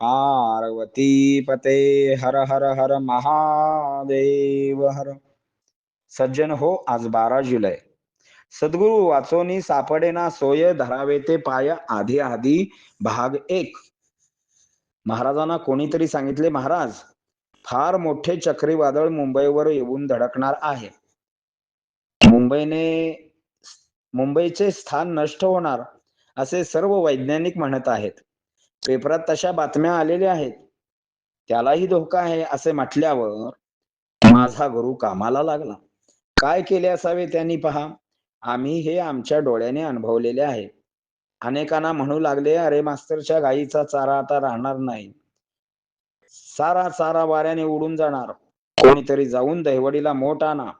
पार्वती पते हर हर हर महादेव हर. सज्जन हो आज बारा जुलै. सद्गुरु वाचोनी सापडेना सोय धरावे ते पाय आधी आधी भाग एक. महाराजांना कोणीतरी सांगितले महाराज फार मोठे चक्रीवादळ मुंबईवर येऊन धडकणार आहे. मुंबईने मुंबईचे स्थान नष्ट होणार असे सर्व वैज्ञानिक म्हणत आहेत. पेपरात तशा बातम्या आलेल्या आहेत. त्यालाही धोका आहे असे म्हटल्यावर माझा गुरु कामाला लागला. काय केले असावे त्यांनी पहा. आम्ही हे आमच्या डोळ्याने अनुभवलेले आहे. अनेकांना म्हणू लागले अरे मास्तरच्या गायीचा चारा आता राहणार नाही. सारा चारा वाऱ्याने उडून जाणार. कोणीतरी जाऊन दहिवडीला मोठ आणा.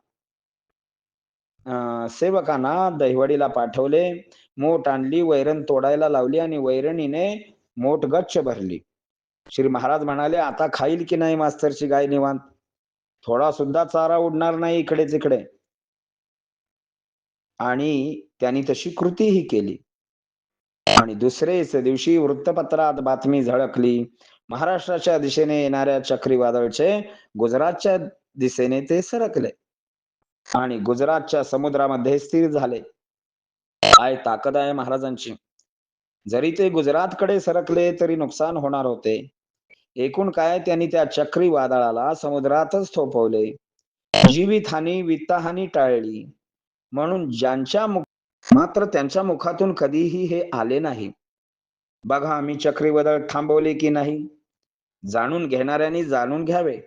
अं, सेवकांना दहिवडीला पाठवले. मोठ आणली वैरण तोडायला लावली आणि वैरणीने मोठ गच्छ भरली. श्री महाराज म्हणाले आता खाईल की नाही मास्तरची गाय निवांत? थोडा सुद्धा चारा उडणार नाही इकडे तिकडे आणि त्यांनी तशी कृतीही केली. आणि दुसरेच दिवशी वृत्तपत्रात बातमी झळकली. महाराष्ट्राच्या दिशेने येणाऱ्या चक्रीवादळचे गुजरातच्या दिशेने ते सरकले. आणि गुजरातच्या समुद्रामध्ये स्थिर झाले. काय ताकद आहे महाराजांची? जरी ते गुजरातकडे सरकले तरी नुकसान होणार होते. एकूण काय त्यांनी त्या चक्रीवादळाला समुद्रातच थोपवले. जीवितहानी वित्तहानी टाळली. म्हणून ज्यांच्या मुख मात्र त्यांच्या मुखातून कधीही हे आले नाही. बघा आम्ही चक्रीवादळ थांबवले की नाही? जाणून घेणाऱ्यांनी जाणून घ्यावे.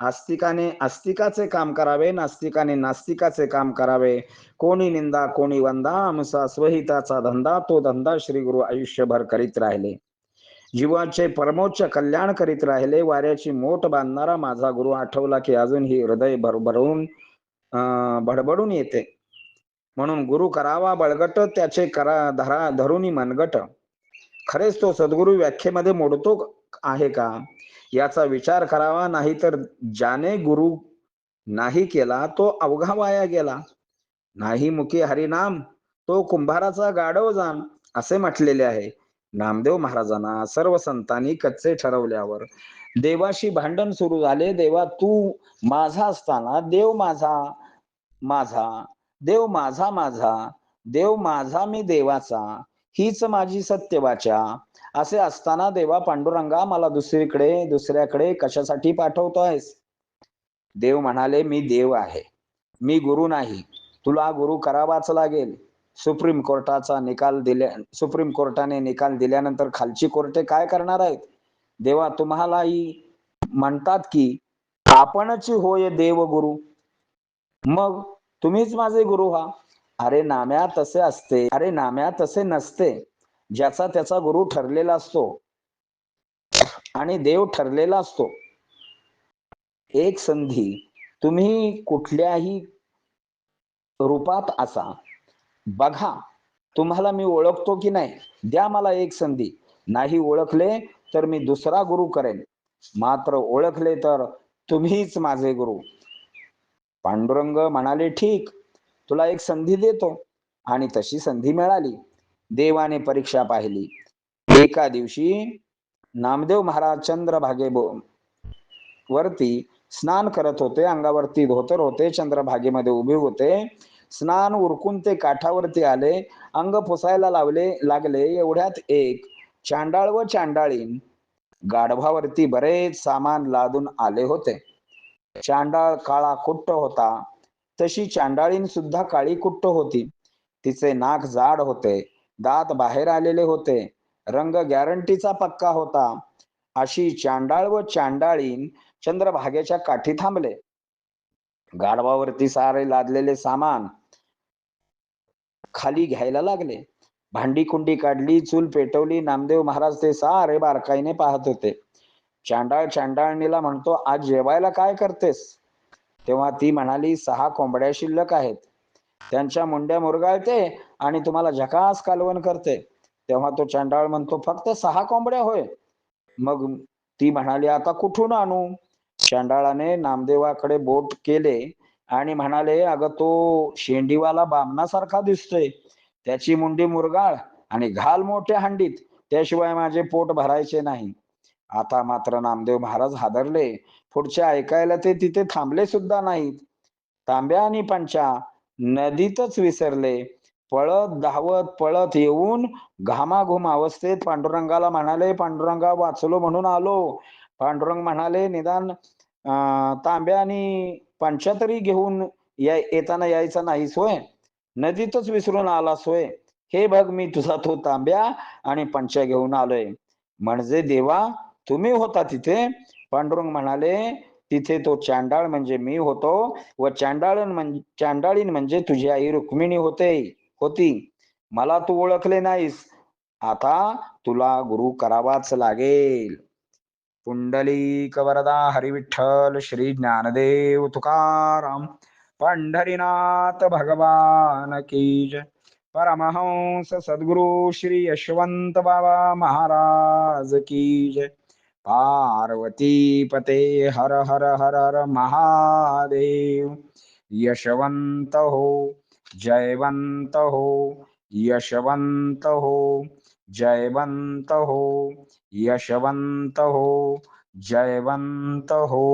आस्तिकाने आस्तिकाचे काम करावे नास्तिकाने नास्तिकाचे काम करावे. कोणी निंदा कोणी वंदा आमचा स्वहिताचा धंदा तो धंदा श्री गुरु आयुष्यभर करीत राहिले. जीवाचे परमोच्च कल्याण करीत राहिले. वाऱ्याची मोठ बांधणारा माझा गुरु आठवला की अजूनही हृदय भरभरून अं, भडबडून येते. म्हणून गुरु करावा बळगट त्याचे करा धरा धरुनी मनगट. खरेच तो सद्गुरु व्याख्येमध्ये मोडतो आहे का? याचा विचार करावा नाही तर ज्याने गुरु नाही केला तो अवघा वाया गेला. नाही मुखी हरिनाम तो कुंभाराचा गाढव जाण असे म्हटलेले आहे. नामदेव महाराजांना सर्व संतांनी कच्चे ठरवल्यावर देवाशी भांडण सुरू झाले. देवा तू माझा असताना देव माझा माझा देव माझा माझा देव माझा मी देवाचा हीच माझी सत्यवाचा असे असताना देवा पांडुरंगा मला दुसरीकडे दुसऱ्याकडे कशासाठी पाठवतोयस? देव म्हणाले मी देव आहे. मी गुरु नाही. तुला गुरु करावाच लागेल. सुप्रीम कोर्टाचा निकाल दिल्या सुप्रीम कोर्टाने निकाल दिल्यानंतर खालची कोर्टे काय करणार आहेत? देवा तुम्हालाही म्हणतात की आपणच होय देव गुरु. मग तुम्हीच माझे गुरु व्हा. अरे नाम्या तसे असते अरे नाम्या तसे नसते. ज्याचा त्याचा गुरु ठरलेला असतो आणि देव ठरलेला असतो. एक संधी तुम्ही कुठल्याही रूपात असा बघा तुम्हाला मी ओळखतो की नाही द्या मला एक संधी. नाही ओळखले तर मी दुसरा गुरु करेन. मात्र ओळखले तर तुम्हीच माझे गुरु. पांडुरंग म्हणाले ठीक तुला एक संधी देतो. आणि तशी संधी मिळाली. देवाने परीक्षा पाहिली. एका दिवशी नामदेव महाराज चंद्रभागे वरती स्नान करत होते अंगावरती धोतर होते चंद्रभागेमध्ये उभे होते. स्नान उरकून ते काठावरती आले अंग पुसायला लावले लागले. एवढ्यात एक चांडाळ व चांडाळीन गाढवावरती बरेच सामान लादून आले होते. चांडाळ काळा कुट्ट होता. तशी चांडाळीन सुद्धा काळी कुट्ट होती. तिचे नाक जाड होते. दात बाहेर आलेले होते. रंग गॅरंटीचा पक्का होता. अशी चांडाळ व चांडाळीन चंद्रभागेच्या काठी थांबले. गाढवावरती सारे लादलेले सामान खाली घ्यायला लागले. भांडी कुंडी काढली चूल पेटवली नामदेव महाराज ते सारे बारकाईने पाहत होते. चांडाळ चांडाळणीला म्हणतो आज जेवायला काय करतेस? तेव्हा ती म्हणाली सहा कोंबड्या शिल्लक आहेत. त्यांच्या मुंड्या मुरगाळते आणि तुम्हाला झकास कालवण करते. तेव्हा तो चांडाळ म्हणतो फक्त सहा कोंबड्या होय. मग ती म्हणाली आता कुठून आणू? चंडाळाने नामदेवाकडे बोट केले आणि म्हणाले अगं तो शेंडीवाला बामणासारखा दिसतोय. त्याची मुंडी मुरगाळ आणि घाल मोठ्या हंडीत. त्याशिवाय माझे पोट भरायचे नाही. आता मात्र नामदेव महाराज हादरले. पुढचे ऐकायला ते तिथे थांबले सुद्धा नाहीत. तांब्या आणि पंचा नदीतच विसरले. पळत धावत पळत येऊन घामाघूम अवस्थेत पांडुरंगाला म्हणाले पांडुरंगा वाचलो म्हणून आलो. पांडुरंग म्हणाले निदान अं, तांब्या आणि पंचा तरी घेऊन या येताना यायचा नाही सोय नदीतच विसरून आला सोय हे बघ मी तुझा तो तांब्या आणि पंचा घेऊन आलोय. म्हणजे देवा तुम्ही होता तिथे? पांडुरंग म्हणाले तिथे तो चांडाळ म्हणजे मी होतो व चांडाळन म्हणजे चांडाळीन म्हणजे तुझी आई रुक्मिणी होते होती. मला तू ओळखले नाहीस. आता तुला गुरु करावाच लागेल. पुंडलिक वरदा हरिविठ्ठल श्री ज्ञानदेव तुकाराम. पंढरीनाथ भगवान की जय. परमहंस सद्गुरु श्री यशवंत बाबा महाराज की जय. पार्वती पते हर हर हर हर महादेव। यशवंत हो जयवंत हो यशवंत हो जयवंत हो यशवंत हो जयवंत हो